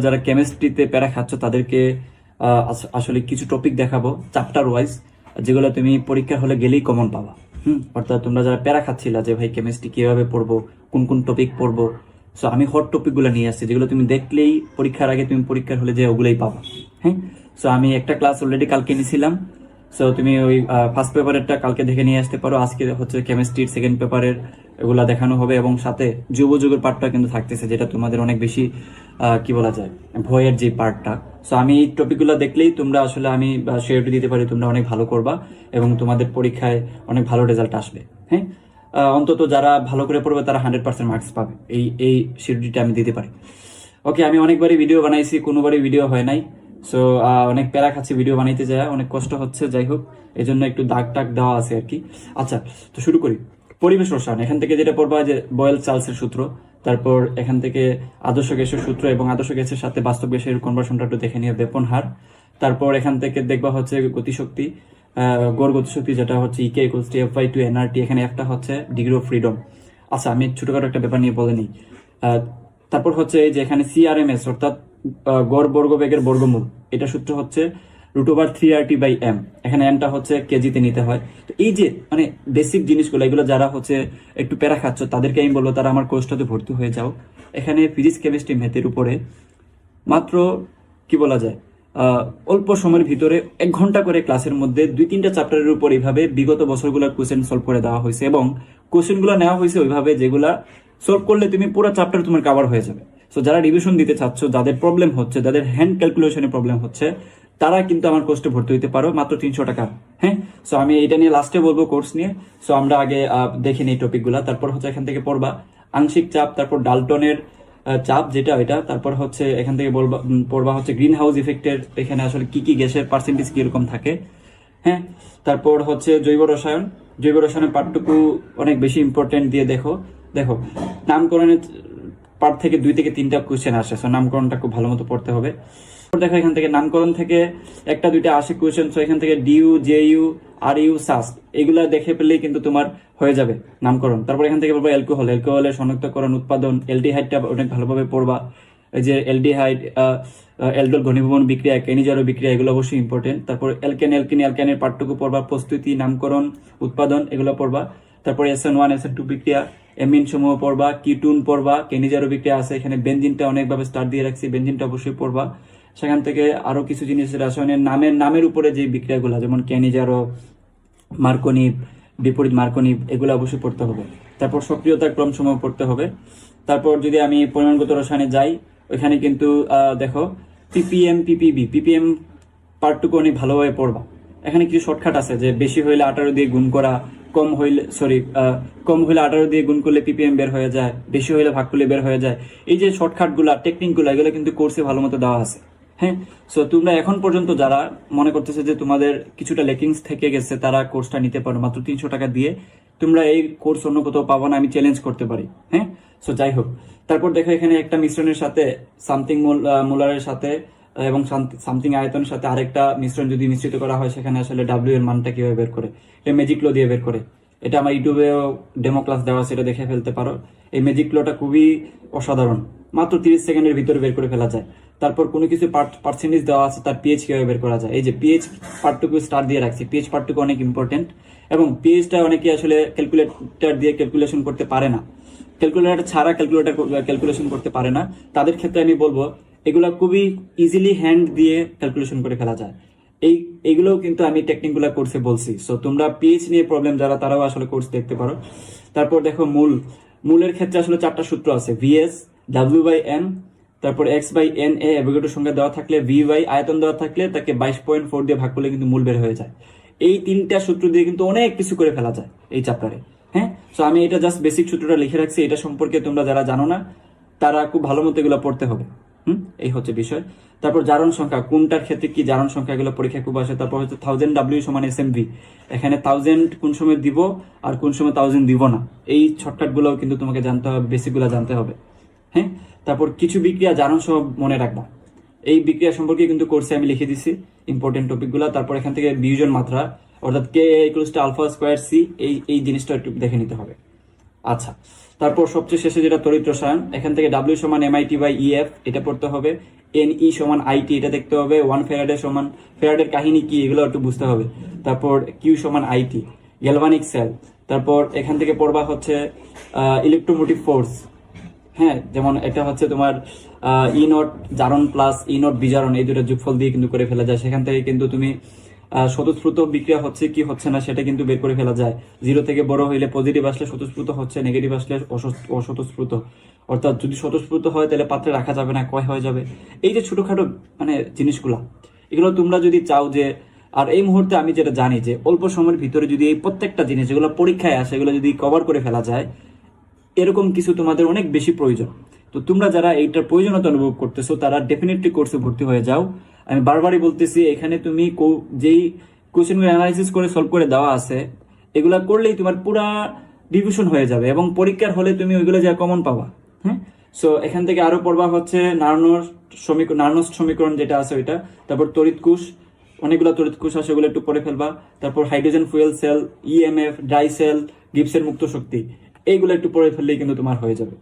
যারা কেমিস্ট্রিতে প্যারা খাচ্ছ, তাদেরকে আসলে কিছু টপিক দেখাবো চ্যাপ্টার ওয়াইজ যেগুলো তুমি পরীক্ষার হলে গেলেই কমন পাবা। হুম? অর্থাৎ তোমরা যারা প্যারা খাচ্ছিলা যে, ভাই কেমিস্ট্রি কীভাবে পড়ব? কোন কোন টপিক পড়ব? সো আমি হট টপিকগুলো নিয়ে আসছি, যেগুলো তুমি দেখলেই পরীক্ষার আগে তুমি পরীক্ষার হলে যে ওগুলোই পাবা। হ্যাঁ? সো আমি একটা ক্লাস অলরেডি কালকে নিয়েছিলাম সো তুমি ওই ফার্স্ট পেপারেরটা কালকে দেখে নিয়ে আসতে পারো। আজকে হচ্ছে কেমিস্ট্রির সেকেন্ড পেপারের এগুলা দেখানো হবে এবং সাথে যুব যুগের পার্টটা কিন্তু থাকতেছে, যেটা তোমাদের অনেক বেশি কি বলা যায়, ভয়ের যে পার্টটা সো আমি এই টপিকগুলো দেখলেই তোমরা আসলে আমি শেয়ারটি দিতে পারি, তোমরা অনেক ভালো করবা এবং তোমাদের পরীক্ষায় অনেক ভালো রেজাল্ট আসবে হ্যাঁ? অন্তত যারা ভালো করে পড়বে, তারা হান্ড্রেড পার্সেন্ট মার্কস পাবে। এই এই শিডিউলটা আমি দিতে পারি। ওকে আমি অনেকবারই ভিডিও বানাইছি, কোনোবারই ভিডিও হয় নাই। সো অনেক প্যারা খাচ্ছি ভিডিও বানাইতে যায়, অনেক কষ্ট হচ্ছে, যাই হোক। এই জন্য একটু দাগ টাগ দেওয়া আছে আর কি। আচ্ছা তো শুরু করি। পরিবেশ রসায়ন এখান থেকে যেটা পড়বা যে বয়েল চার্লসের সূত্র। তারপর এখান থেকে আদর্শ গ্যাসের সূত্র এবং আদর্শ গ্যাসের সাথে বাস্তব গ্যাসের কনভার্সনটা একটু দেখে নিয়ে বেপন হার। তারপর এখান থেকে দেখবা হচ্ছে গতিশক্তি গড় গতিশক্তি যেটা হচ্ছে E K equals to F by two NRT এখানে একটা হচ্ছে ডিগ্রি অফ ফ্রিডম আচ্ছা আমি ছোটখাটো একটা ব্যাপার নিয়ে বলে নিই। তারপর হচ্ছে এই যে এখানে সিআরএমএস অর্থাৎ গড় বর্গবেগের বর্গমূল, এটা সূত্র হচ্ছে root over three R T by M এখানে এমটা হচ্ছে কেজিতে নিতে হয়। তো এই যে মানে বেসিক জিনিসগুলো, এগুলো যারা হচ্ছে একটু প্যারা খাচ্ছ, তাদেরকে আমি বলব তারা আমার কোর্সটাতে ভর্তি হয়ে যাও। এখানে ফিজিক্স কেমিস্ট্রি ম্যাথের উপরে মাত্র, কি বলা যায় অল্প সময়ের ভিতরে এক ঘণ্টা করে ক্লাসের মধ্যে দুই তিনটা চ্যাপ্টারের উপর এইভাবে বিগত বছরগুলোর কোশ্চেন সলভ করে দেওয়া হয়েছে এবং কোশ্চেনগুলো নেওয়া হয়েছে ওইভাবে যেগুলা সলভ করলে তুমি পুরো চ্যাপ্টার তোমার কাভার হয়ে যাবে। সো যারা রিভিশন দিতে চাচ্ছ, যাদের প্রবলেম হচ্ছে, যাদের হ্যান্ড ক্যালকুলেশনে প্রবলেম হচ্ছে তারা কিন্তু আমার কোর্সে ভর্তি হতে পারো, মাত্র তিনশো টাকা। হ্যাঁ? সো আমি এটা নিয়ে লাস্টে বলব কোর্স নিয়ে। সো আমরা আগে দেখে নিই টপিকগুলো তারপর হচ্ছে এখান থেকে পড়বা। আংশিক চাপ, তারপর ডালটনের চাপ যেটা এটা তারপর হচ্ছে এখান থেকে বলবা পড়বা হচ্ছে গ্রিন হাউস ইফেক্টের এখানে আসলে কি কি গ্যাসের পার্সেন্টেজ কীরকম থাকে। হ্যাঁ? তারপর হচ্ছে জৈব রসায়ন। জৈব রসায়নের পার্টটুকু অনেক বেশি ইম্পর্টেন্ট দিয়ে দেখো। দেখো, নামকরণের পার্ট থেকে দুই থেকে তিনটা কোয়েশ্চেন আসে সো নামকরণটা খুব ভালো মতো পড়তে হবে। দেখো এখান থেকে নামকরণ থেকে একটা দুইটা আসে কোয়েশ্চেন সো এখান থেকে due J U R U সাস এগুলা দেখে পেলেই কিন্তু তোমার হয়ে যাবে নামকরণ। তারপর এখান থেকে বলব অ্যালকোহল অ্যালকোহলের শনাক্তকরণ উৎপাদন এলডিহাইডটা অনেক ভালোভাবে পড়বা। এই যে এলডিহাইড এলডোল ঘনীভবন বিক্রিয়া কেনিজারো বিক্রিয়া, এগুলো অবশ্যই ইম্পর্টেন্ট তারপর এলকেন এলকিন অ্যালকেনের পার্টটুকু পড়বা, প্রস্তুতি, নামকরণ, উৎপাদন, এগুলো পড়বা। তারপর S N one S N two বিক্রিয়া এমিন সমূহ পড়বা কিটুন পড়বা কেনিজারো বিক্রিয়া আছে, এখানে বেঞ্জিনটা অনেকভাবে স্টার্ট দিয়ে রাখছি বেঞ্জিনটা অবশ্যই পড়বা। সেখান থেকে আরও কিছু জিনিস রাসায়নের নামের নামের উপরে যে বিক্রিয়াগুলো, যেমন ক্যানিজারো মার্কনিভ বিপরীত মার্কনিভ এগুলো অবশ্যই পড়তে হবে। তারপর সক্রিয়তার ক্রম সমূহ পড়তে হবে। তারপর যদি আমি পরিমাণগত রসায়নে যাই, ওইখানে কিন্তু দেখো, পিপিএম, পিপিবি, পিপিএম পার্টটুকু অনেক ভালোভাবে পড়বা। এখানে কিছু শর্টকাট আছে, যে বেশি হইলে আঠারো দিয়ে গুণ করা কম হইলে সরি কম হইলে আঠারো দিয়ে গুণ করলে পিপিএম বের হয়ে যায়, বেশি হইলে ভাগ করলে বের হয়ে যায়। এই যে শর্টকাটগুলা টেকনিকগুলো এগুলো কিন্তু কোর্সে ভালো মতো দেওয়া আছে হ্যাঁ? সো তোমরা এখন পর্যন্ত যারা মনে করতেছে যে তোমাদের কিছুটা লেকিংস থেকে গেছে, তারা কোর্সটা নিতে পারো, মাত্র তিনশো টাকা দিয়ে। তোমরা এই কোর্স অন্য কোথাও পাবো না, আমি চ্যালেঞ্জ করতে পারি হ্যাঁ? সো যাই হোক। তারপর দেখো এখানে একটা মিশ্রণের সাথে সামথিং মোলারের সাথে এবং সামথিং আয়তনের সাথে আরেকটা মিশ্রণ যদি মিশ্রিত করা হয়, সেখানে আসলে ডাব্লিউ এর মানটা কীভাবে বের করে? এটা ম্যাজিক লো দিয়ে বের করে। এটা আমার ইউটিউবেও ডেমো ক্লাস দেওয়া আছে দেখে ফেলতে পারো। এই ম্যাজিক লোটা খুবই অসাধারণ। মাত্র তিরিশ সেকেন্ডের ভিতরে বের করে ফেলা যায়। তারপর কোনো কিছু পার্সেন্টেজ দেওয়া আছে, তার পিএইচ কীভাবে বের করা যায়? এই যে পিএইচ পার্টটুকু স্টার দিয়ে রাখছি। পিএইচ পার্টটুকু অনেক ইম্পর্টেন্ট এবং পিএইচটা অনেকে আসলে ক্যালকুলেটর দিয়ে ক্যালকুলেশন করতে পারে না। ক্যালকুলেটর ছাড়া ক্যালকুলেটর ক্যালকুলেশন করতে পারে না। তাদের ক্ষেত্রে আমি বলব এগুলো খুবই ইজিলি হ্যান্ড দিয়ে ক্যালকুলেশন করে ফেলা যায়। এই, এগুলোও কিন্তু আমি টেকনিকগুলো কোর্সে বলছি। সো তোমরা পিএইচ নিয়ে প্রবলেম যারা, তারাও আসলে কোর্স দেখতে পারো। তারপর দেখো মূল। মূলের ক্ষেত্রে আসলে চারটা সূত্র আছে। V S W by N তারপর এক্স বাই এন এ অ্যাভোগেটোর সংখ্যা দেওয়া থাকলে ভি বাই আয়তন দেওয়া থাকলে তাকে বাইশ পয়েন্ট ফোর দিয়ে ভাগ করলে কিন্তু মূল বের হয়ে যায়। এই তিনটা সূত্র দিয়ে কিন্তু অনেক কিছু করে ফেলা যায় এই চ্যাপ্টারে হ্যাঁ? সো আমি এটা জাস্ট বেসিক সূত্রটা লিখে রাখছি। এটা সম্পর্কে তোমরা যারা জানো না, তারা খুব ভালো মতো এগুলো পড়তে হবে। হুম? এই হচ্ছে বিষয়। তারপর জারণ সংখ্যা, কোনটার ক্ষেত্রে কি জারণ সংখ্যা এগুলো পরীক্ষায় খুব আসে? তারপর হচ্ছে থাউজেন্ড ডাব্লিউ সমান এস এখানে থাউজেন্ড কোন সময় দিব আর কোন সময় থাউজেন্ড দিব না। এই শর্টকাটগুলো কিন্তু তোমাকে জানতে হবে বেসিকগুলো জানতে হবে। হ্যাঁ? তারপর কিছু বিক্রিয়া জারণ সহ মনে রাখবা। এই বিক্রিয়া সম্পর্কে কিন্তু কোর্সে আমি লিখে দিছি ইম্পর্টেন্ট টপিকগুলো তারপর এখান থেকে বিয়োজন মাত্রা, অর্থাৎ K equals to alpha square C এই এই জিনিসটা একটু দেখে নিতে হবে। আচ্ছা। তারপর সবচেয়ে শেষে যেটা তড়িৎ রসায়ন, এখান থেকে ডাব্লিউ সমান এম এমআইটি বাই ইএফ এটা পড়তে হবে। এন ই সমান আইটি এটা দেখতে হবে। ওয়ান ফেরাডের সমান ফেরাডের কাহিনী কি, এগুলো একটু বুঝতে হবে। তারপর কিউ সমান আইটি গ্যালভানিক সেল তারপর এখান থেকে পড়বা হচ্ছে ইলেকট্রোমোটিভ ফোর্স হ্যাঁ যেমন এটা হচ্ছে তোমার ই নট জারণ প্লাস ই নট বিজারণ, এই দুটো যোগফল দিয়ে কিন্তু করে ফেলা যায়। সেখান থেকে কিন্তু তুমি স্বতঃস্ফূর্ত বিক্রিয়া হচ্ছে কি হচ্ছে না সেটা কিন্তু বের করে ফেলা যায়। জিরো থেকে বড় হইলে পজিটিভ আসলে স্বতঃস্ফূর্ত হচ্ছে নেগেটিভ আসলে অস্বতঃস্ফূর্ত। অর্থাৎ যদি স্বতঃস্ফূর্ত হয় তাহলে পাত্রে রাখা যাবে না কয় হয়ে যাবে। এই যে ছোটখাটো মানে জিনিসগুলা, এগুলো তোমরা যদি চাও যে, আর এই মুহূর্তে আমি যেটা জানি যে, অল্প সময়ের ভিতরে যদি এই প্রত্যেকটা জিনিস যেগুলো পরীক্ষায় আসে, এগুলো যদি কভার করে ফেলা যায়, এরকম কিছু তোমাদের অনেক বেশি প্রয়োজন। তো তোমরা যারা এইটার প্রয়োজনীয়তা অনুভব করতেছো, তারা ডেফিনেটলি কোর্সে ভর্তি হয়ে যাও। আমি বারবারই বলতেছি, এখানে তুমি যেই কোশ্চেনগুলো অ্যানালাইসিস করে সলভ করে দেওয়া আছে, এগুলা করলেই তোমার পুরা ডিভিশন হয়ে যাবে এবং পরীক্ষার হলে তুমি ওইগুলো যা কমন পাবা হ্যাঁ? সো এখান থেকে আরও পড়বা হচ্ছে নার্নোর সমীকরণ নার্নস সমীকরণ যেটা আছে ওইটা, তারপর কোষ, অনেকগুলো কোষ আছে, ওগুলো একটু পড়ে ফেলবা, তারপর hydrogen fuel cell EMF dry cell গিপসের মুক্ত শক্তি, এইগুলো একটু পড়ে ফেললেই কিন্তু তোমার হয়ে যাবে।